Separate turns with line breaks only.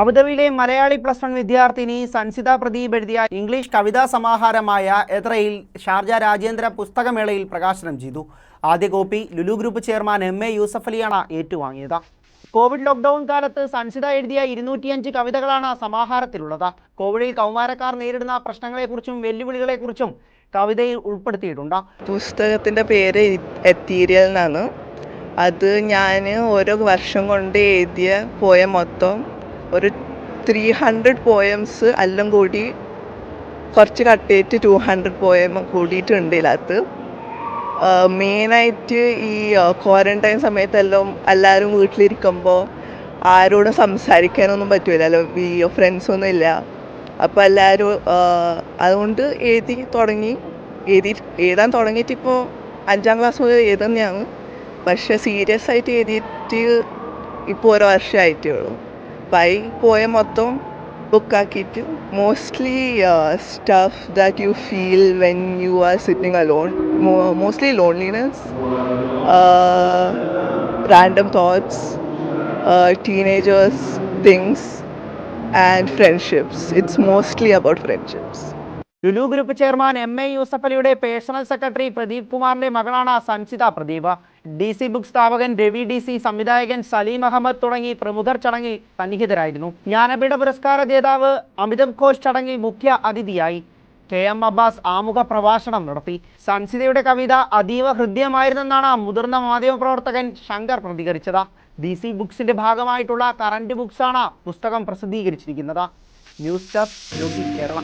അബുദാബിയിലെ Malayali plus one വിദ്യാർത്ഥിനി സൻസിത പ്രദീപ് എഴുതിയ ഇംഗ്ലീഷ് കവിതാ സമാഹാരമായ എത്രയിൽ ഷാർജ രാജേന്ദ്ര പുസ്തകമേളയിൽ പ്രകാശനം ചെയ്തു. ആദ്യ copy Lulu group chairman M A Yusuff അലിയാണ് ഏറ്റുവാങ്ങിയത്. കോവിഡ് ലോക്ക്ഡൌൺ കാലത്ത് സൻസിത എഴുതിയ ഇരുന്നൂറ്റിയഞ്ച് കവിതകളാണ് സമാഹാരത്തിലുള്ളത്. കോവിഡിൽ കൗമാരക്കാർ നേരിടുന്ന പ്രശ്നങ്ങളെക്കുറിച്ചും വെല്ലുവിളികളെക്കുറിച്ചും കവിതയിൽ ഉൾപ്പെടുത്തിയിട്ടുണ്ട്.
പുസ്തകത്തിന്റെ പേര് എത്തീരിയൽ എന്നാണ് അത് ഞാൻ ഓരോ വർഷം കൊണ്ട് എഴുതിയ പോയ മൊത്തം ഒരു ത്രീ ഹൺഡ്രഡ് പോയംസ് എല്ലാം കൂടി കുറച്ച് കട്ട് ചെയ്തിട്ട് ടു ഹൺഡ്രഡ് പോയം കൂടിയിട്ടുണ്ട് ഇതിനകത്ത് മെയിനായിട്ട് ഈ ക്വാറന്റൈൻ സമയത്തെല്ലാം എല്ലാവരും വീട്ടിലിരിക്കുമ്പോൾ ആരോടും സംസാരിക്കാനൊന്നും പറ്റൂലല്ലോ ഈ ഫ്രണ്ട്സൊന്നും ഇല്ല. അപ്പോൾ എല്ലാവരും അതുകൊണ്ട് എഴുതി തുടങ്ങി. എഴുതി എഴുതാൻ തുടങ്ങിയിട്ട് ഇപ്പോൾ അഞ്ചാം ക്ലാസ് മുതൽ എഴുതുന്നതാണ്. പക്ഷേ സീരിയസ് ആയിട്ട് എഴുതിയിട്ട് ഇപ്പോൾ ഒരു വർഷമായിട്ടേ ഉള്ളൂ അപ്പം ഈ പോയ മൊത്തം ബുക്കാക്കിയിട്ട് mostly stuff that you feel when you are sitting alone mostly loneliness random thoughts teenagers things and friendships it's mostly about friendships
Lulu group chairman M A Yusuff അലിയുടെ പേഴ്സണൽ സെക്രട്ടറി പ്രദീപ് കുമാറിന്റെ മകളാണ് Sanchitha Pradeepa. D C book സ്ഥാപകൻ Ravi D C സംവിധായകൻ സലീം അഹമ്മദ് തുടങ്ങി പ്രമുഖർ ചടങ്ങിൽ സന്നിഹിതരായിരുന്നു. ജ്ഞാനപീഠ പുരസ്കാര ജേതാവ് അമിതം ഘോഷ് ചടങ്ങിൽ മുഖ്യ അതിഥിയായി. കെ എം അബ്ബാസ് ആമുഖ പ്രഭാഷണം നടത്തി. സൻസിതയുടെ കവിത അതീവ ഹൃദ്യമായിരുന്നെന്നാണ് മുതിർന്ന മാധ്യമപ്രവർത്തകൻ ശങ്കർ പ്രതികരിച്ചത്. ഡി സി ബുക്സിന്റെ ഭാഗമായിട്ടുള്ള കറന്റ് ബുക്സാണ് പുസ്തകം പ്രസിദ്ധീകരിച്ചിരിക്കുന്നത്. News desk Kerala.